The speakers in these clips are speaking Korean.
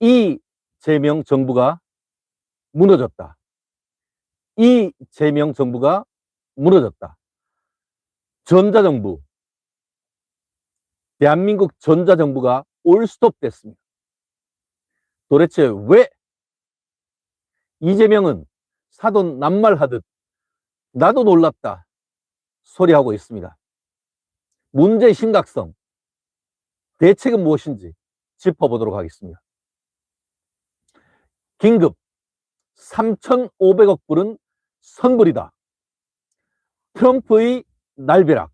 이재명 정부가 무너졌다. 이재명 정부가 무너졌다. 전자정부, 대한민국 전자정부가 올스톱 됐습니다. 도대체 왜 이재명은 사돈 낱말하듯 나도 놀랍다 소리하고 있습니다. 문제의 심각성, 대책은 무엇인지 짚어보도록 하겠습니다. 긴급 3,500억 불은 선불이다. 트럼프의 날벼락,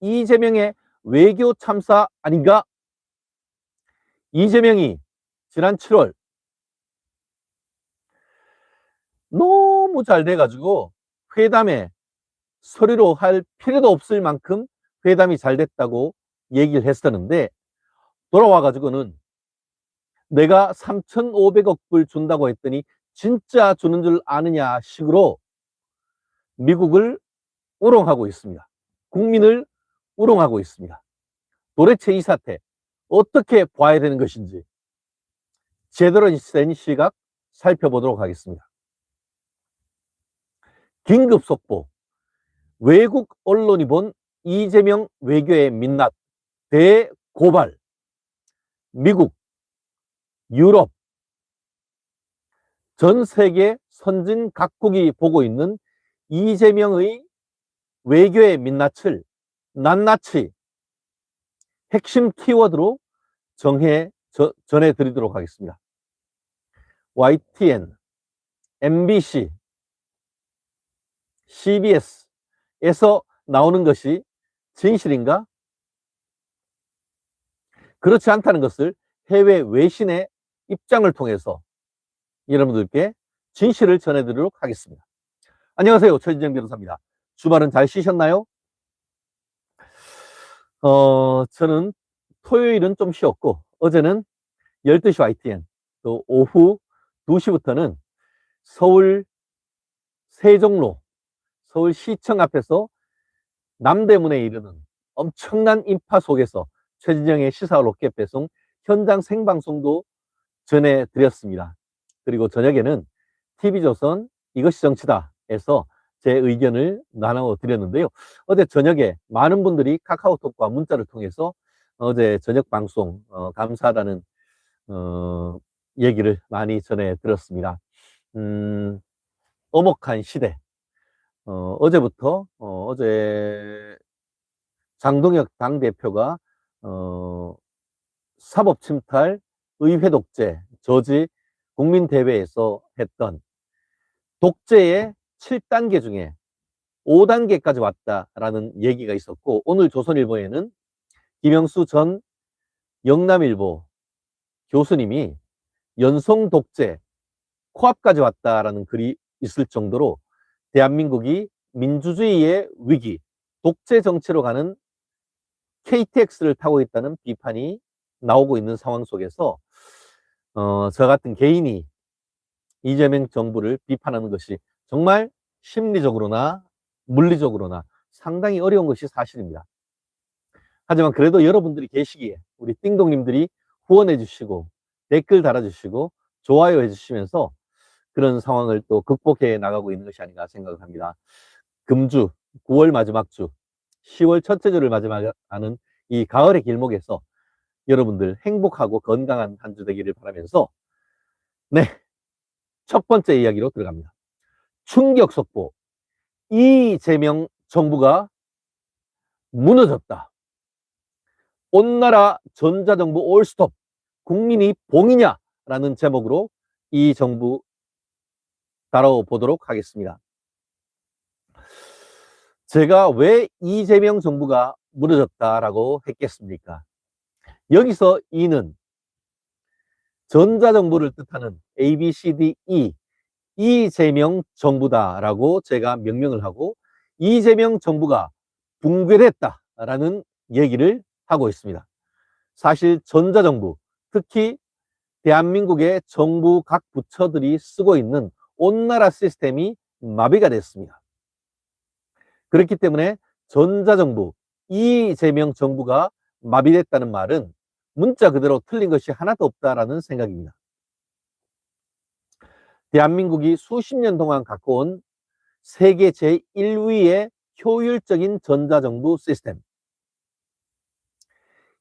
이재명의 외교 참사 아닌가? 이재명이 지난 7월 너무 잘 돼가지고 회담에 소리로 할 필요도 없을 만큼 회담이 잘 됐다고 얘기를 했었는데 돌아와가지고는 내가 3,500억 불 준다고 했더니 진짜 주는 줄 아느냐 식으로 미국을 우롱하고 있습니다. 국민을 우롱하고 있습니다. 도대체 이 사태 어떻게 봐야 되는 것인지 제대로 된 시각 살펴보도록 하겠습니다. 긴급 속보 외국 언론이 본 이재명 외교의 민낯 대고발 미국 유럽 전 세계 선진 각국이 보고 있는 이재명의 외교의 민낯을 낱낱이 핵심 키워드로 정해 저, 전해드리도록 하겠습니다. YTN, MBC, CBS에서 나오는 것이 진실인가? 그렇지 않다는 것을 해외 외신의 입장을 통해서 여러분들께 진실을 전해드리도록 하겠습니다. 안녕하세요. 최진정 변호사입니다. 주말은 잘 쉬셨나요? 어, 저는 토요일은 좀 쉬었고, 어제는 12시 YTN, 또 오후 2시부터는 서울 세종로, 서울시청 앞에서 남대문에 이르는 엄청난 인파 속에서 최진정의 시사 로 켓 배송 현장 생방송도 전해드렸습니다. 그리고 저녁에는 TV조선 이것이 정치다에서 제 의견을 나눠 드렸는데요. 어제 저녁에 많은 분들이 카카오톡과 문자를 통해서 어제 저녁 방송 어, 감사하다는 어, 얘기를 많이 전해드렸습니다. 음, 어목한 시대. 어, 어제부터 어, 어제 장동혁 당 대표가 어, 사법 침탈, 의회 독재, 저지 국민대회에서 했던 독재의 7단계 중에 5단계까지 왔다라는 얘기가 있었고 오늘 조선일보에는 김영수 전 영남일보 교수님이 연성 독재 코앞까지 왔다라는 글이 있을 정도로 대한민국이 민주주의의 위기, 독재 정치로 가는 KTX를 타고 있다는 비판이 나오고 있는 상황 속에서 어, 저 같은 개인이 이재명 정부를 비판하는 것이 정말 심리적으로나 물리적으로나 상당히 어려운 것이 사실입니다. 하지만 그래도 여러분들이 계시기에 우리 띵동님들이 후원해 주시고 댓글 달아주시고 좋아요 해주시면서 그런 상황을 또 극복해 나가고 있는 것이 아닌가 생각합니다. 금주 9월 마지막 주 10월 첫째 주를 마지막 하는 이 가을의 길목에서 여러분들 행복하고 건강한 한 주 되기를 바라면서 네, 첫 번째 이야기로 들어갑니다. 충격 속보. 이재명 정부가 무너졌다. 온 나라 전자정부 올스톱. 국민이 봉이냐? 라는 제목으로 이 정부 다뤄보도록 하겠습니다. 제가 왜 이재명 정부가 무너졌다라고 했겠습니까? 여기서 이는 전자정부를 뜻하는 A, B, C, D, E 이재명 정부다라고 제가 명명을 하고 이재명 정부가 붕괴됐다라는 얘기를 하고 있습니다. 사실 전자정부, 특히 대한민국의 정부 각 부처들이 쓰고 있는 온 나라 시스템이 마비가 됐습니다. 그렇기 때문에 전자정부, 이재명 정부가 마비됐다는 말은 문자 그대로 틀린 것이 하나도 없다라는 생각입니다. 대한민국이 수십 년 동안 갖고 온 세계 제1위의 효율적인 전자정부 시스템.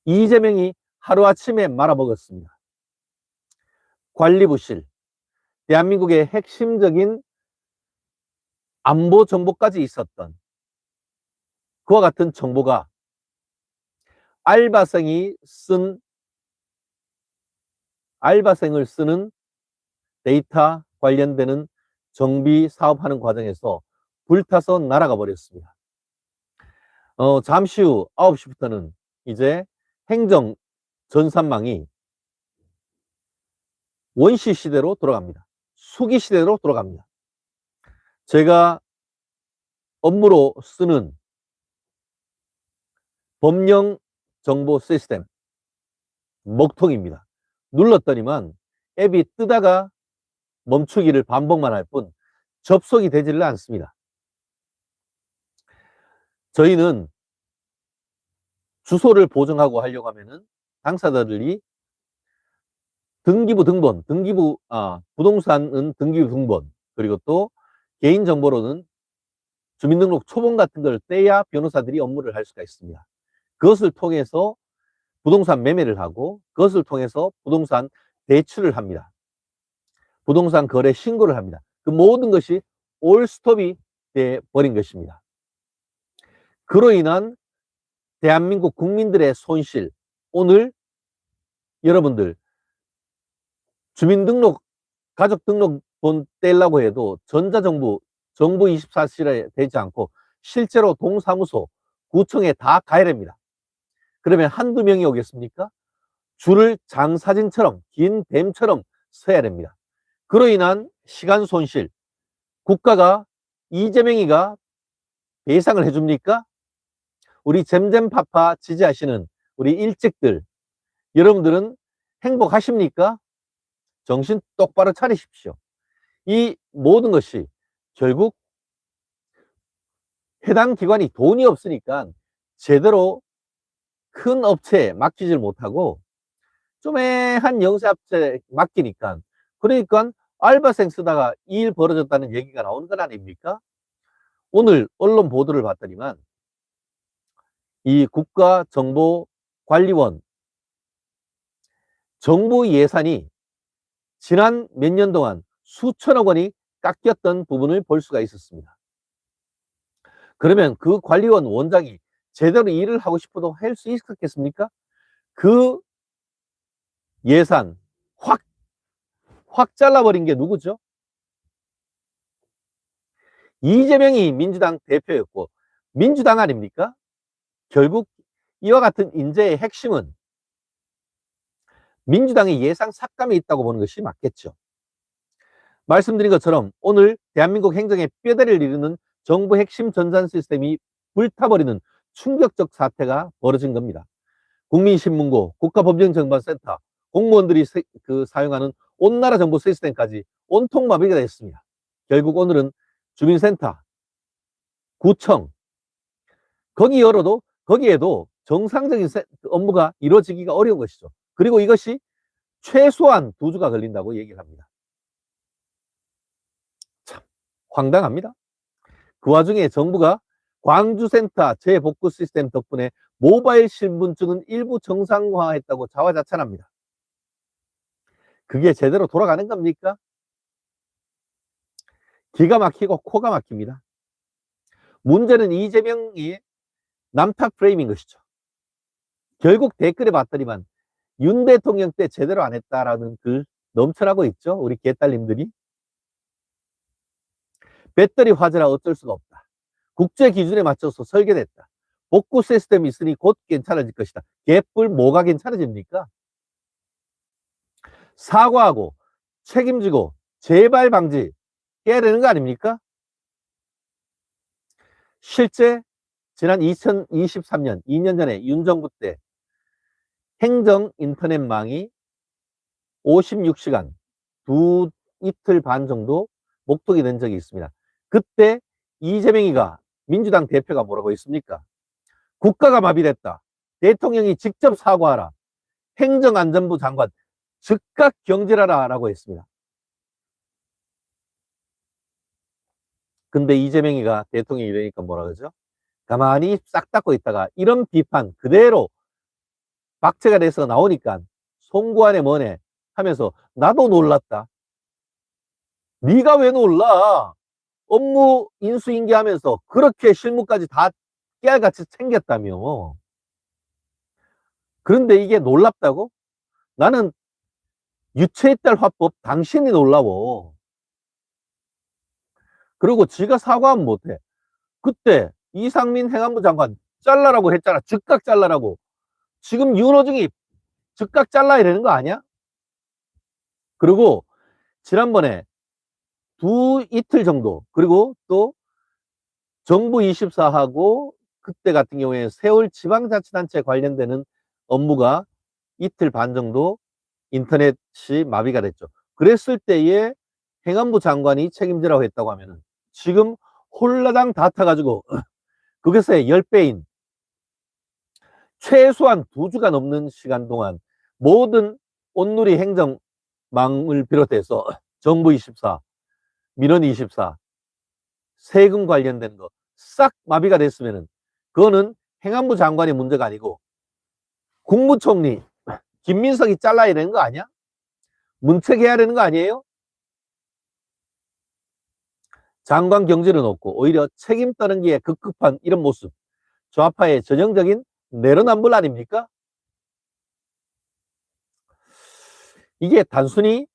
이재명이 하루아침에 말아먹었습니다. 관리부실, 대한민국의 핵심적인 안보 정보까지 있었던 그와 같은 정보가 알바생이 쓴 알바생을 쓰는 데이터 관련되는 정비 사업하는 과정에서 불타서 날아가 버렸습니다. 어, 잠시 후 9시부터는 이제 행정 전산망이 원시 시대로 돌아갑니다. 수기 시대로 돌아갑니다. 제가 업무로 쓰는 법령 정보 시스템 먹통입니다. 눌렀더니만 앱이 뜨다가 멈추기를 반복만 할 뿐 접속이 되지를 않습니다. 저희는 주소를 보정하고 하려고 하면은 당사자들이 등기부 등본, 등기부, 아, 부동산은 등기부 등본, 그리고 또 개인정보로는 주민등록 초본 같은 걸 떼야 변호사들이 업무를 할 수가 있습니다. 그것을 통해서 부동산 매매를 하고 그것을 통해서 부동산 대출을 합니다. 부동산 거래 신고를 합니다. 그 모든 것이 올스톱이 돼 버린 것입니다. 그로 인한 대한민국 국민들의 손실, 오늘 여러분들 주민등록, 가족 등록본 떼려고 해도 전자정부, 정부 24시간에 되지 않고 실제로 동사무소, 구청에 다 가야 됩니다. 그러면 한두 명이 오겠습니까? 줄을 장사진처럼, 긴 뱀처럼 서야 됩니다. 그로 인한 시간 손실, 국가가 이재명이가 배상을 해줍니까? 우리 잼잼파파 지지하시는 우리 일찍들, 여러분들은 행복하십니까? 정신 똑바로 차리십시오. 이 모든 것이 결국 해당 기관이 돈이 없으니까 제대로 큰 업체에 맡기질 못하고 좀 애한 영세업체에 맡기니까 그러니까 알바생 쓰다가 일 벌어졌다는 얘기가 나오는 건 아닙니까? 오늘 언론 보도를 봤더니만 이 국가정보관리원 정부 예산이 지난 몇 년 동안 수천억 원이 깎였던 부분을 볼 수가 있었습니다. 그러면 그 관리원 원장이 제대로 일을 하고 싶어도 할 수 있었겠습니까? 그 예산 확, 확 잘라버린 게 누구죠? 이재명이 민주당 대표였고, 민주당 아닙니까? 결국 이와 같은 인재의 핵심은 민주당의 예상 삭감이 있다고 보는 것이 맞겠죠. 말씀드린 것처럼 오늘 대한민국 행정의 뼈대를 이루는 정부 핵심 전산 시스템이 불타버리는 충격적 사태가 벌어진 겁니다. 국민신문고, 국가법령정보센터, 공무원들이 세, 그 사용하는 온 나라 정보 시스템까지 온통 마비가 됐습니다. 결국 오늘은 주민센터, 구청, 거기 열어도 거기에도 정상적인 업무가 이루어지기가 어려운 것이죠. 그리고 이것이 최소한 두 주가 걸린다고 얘기를 합니다. 참 황당합니다. 그 와중에 정부가 광주센터 재복구 시스템 덕분에 모바일 신분증은 일부 정상화했다고 자화자찬합니다. 그게 제대로 돌아가는 겁니까? 기가 막히고 코가 막힙니다. 문제는 이재명이 남탓 프레임인 것이죠. 결국 댓글에 봤더니만 윤 대통령 때 제대로 안 했다라는 글 넘쳐나고 있죠. 우리 개딸님들이. 배터리 화재라 어쩔 수가 없다. 국제 기준에 맞춰서 설계됐다. 복구 시스템이 있으니 곧 괜찮아질 것이다. 개뿔 뭐가 괜찮아집니까? 사과하고 책임지고 재발 방지 해야 되는 거 아닙니까? 실제 지난 2023년, 2년 전에 윤 정부 때 행정 인터넷망이 56시간, 두 이틀 반 정도 목독이 된 적이 있습니다. 그때 이재명이가 민주당 대표가 뭐라고 했습니까? 국가가 마비됐다. 대통령이 직접 사과하라. 행정안전부 장관 즉각 경질하라 라고 했습니다. 근데 이재명이가 대통령이 되니까 뭐라 그러죠? 가만히 싹 닫고 있다가 이런 비판 그대로 박제가 돼서 나오니까 송구안에 뭐네 하면서 나도 놀랐다. 네가 왜 놀라? 업무 인수인계하면서 그렇게 실무까지 다 깨알같이 챙겼다며. 그런데 이게 놀랍다고? 나는 유체이탈 화법 당신이 놀라워. 그리고 지가 사과하면 못해. 그때 이상민 행안부 장관 잘라라고 했잖아. 즉각 잘라라고. 지금 윤호중이 즉각 잘라야 되는 거 아니야? 그리고 지난번에 두 이틀 정도 그리고 또 정부 24하고 그때 같은 경우에 세월 지방자치단체 관련되는 업무가 이틀 반 정도 인터넷이 마비가 됐죠. 그랬을 때에 행안부 장관이 책임지라고 했다고 하면은 지금 홀라당 다 타가지고 그것의 10배인 최소한 두 주가 넘는 시간 동안 모든 온누리 행정망을 비롯해서 정부 24, 민원 24, 세금 관련된 거 싹 마비가 됐으면은 그거는 행안부 장관의 문제가 아니고 국무총리 김민석이 잘라야 되는 거 아니야? 문책해야 되는 거 아니에요? 장관 경질은 없고 오히려 책임 떠넘기에 급급한 이런 모습 좌파의 전형적인 내로남불 아닙니까? 이게 단순히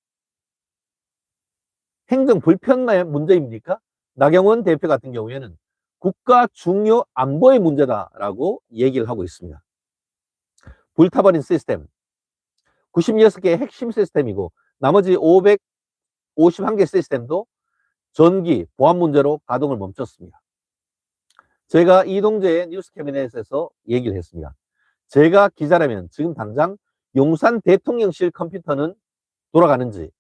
행정 불편의 문제입니까? 나경원 대표 같은 경우에는 국가 중요 안보의 문제다라고 얘기를 하고 있습니다. 불타버린 시스템 96개의 핵심 시스템이고 나머지 551개 시스템도 전기 보안 문제로 가동을 멈췄습니다. 제가 이동재의 뉴스 캐비넷에서 얘기를 했습니다. 제가 기자라면 지금 당장 용산 대통령실 컴퓨터는 돌아가는지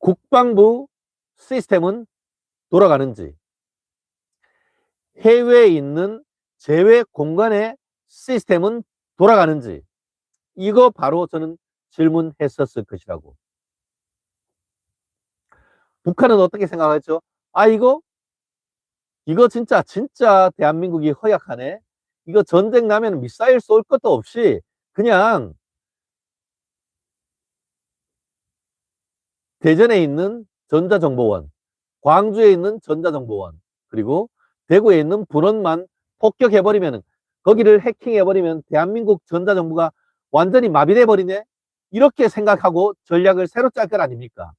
국방부 시스템은 돌아가는지 해외에 있는 제외 공간의 시스템은 돌아가는지 이거 바로 저는 질문했었을 것이라고. 북한은 어떻게 생각하죠? 아 이거 이거 진짜 진짜 대한민국이 허약하네. 이거 전쟁 나면 미사일 쏠 것도 없이 그냥 대전에 있는 전자정보원, 광주에 있는 전자정보원, 그리고 대구에 있는 분원만 폭격해버리면 거기를 해킹해버리면 대한민국 전자정부가 완전히 마비돼 버리네. 이렇게 생각하고 전략을 새로 짤 것 아닙니까?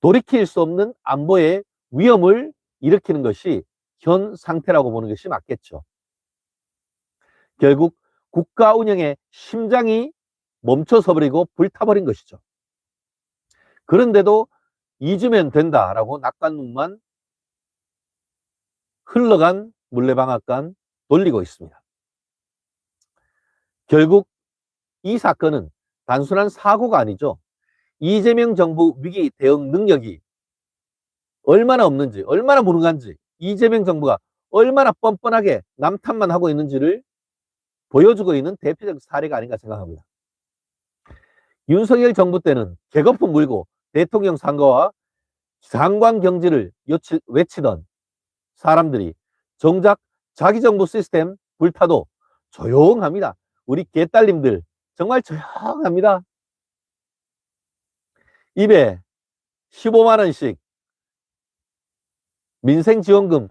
돌이킬 수 없는 안보의 위험을 일으키는 것이 현 상태라고 보는 것이 맞겠죠. 결국 국가 운영의 심장이 멈춰서 버리고 불타버린 것이죠. 그런데도 잊으면 된다라고 낙관눈만 흘러간 물레방앗간 돌리고 있습니다. 결국 이 사건은 단순한 사고가 아니죠. 이재명 정부 위기 대응 능력이 얼마나 없는지, 얼마나 무능한지, 이재명 정부가 얼마나 뻔뻔하게 남탓만 하고 있는지를 보여주고 있는 대표적 사례가 아닌가 생각합니다. 윤석열 정부 때는 개거품 물고 대통령 선거와 장관 경질을 외치던 사람들이 정작 자기 정부 시스템 불타도 조용합니다. 우리 개딸님들 정말 조용합니다. 입에 15만 원씩 민생 지원금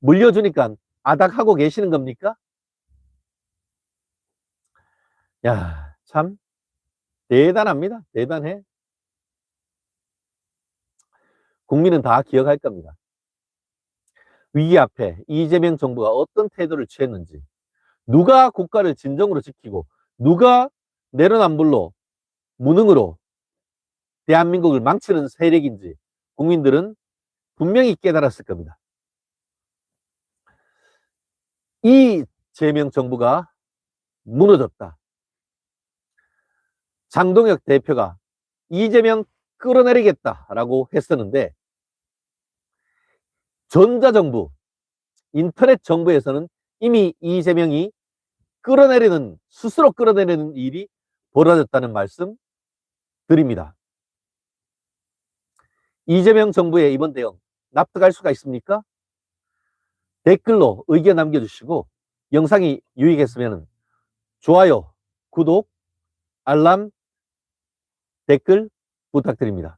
물려주니까 아닥하고 계시는 겁니까? 야, 참 대단합니다. 대단해. 국민은 다 기억할 겁니다. 위기 앞에 이재명 정부가 어떤 태도를 취했는지, 누가 국가를 진정으로 지키고, 누가 내로남불로, 무능으로 대한민국을 망치는 세력인지 국민들은 분명히 깨달았을 겁니다. 이 재명 정부가 무너졌다. 장동혁 대표가 이재명 끌어내리겠다라고 했었는데 전자정부, 인터넷 정부에서는 이미 이재명이 끌어내리는, 스스로 끌어내리는 일이 벌어졌다는 말씀 드립니다. 이재명 정부의 이번 대응 납득할 수가 있습니까? 댓글로 의견 남겨주시고 영상이 유익했으면 좋아요, 구독, 알람, 댓글 부탁드립니다.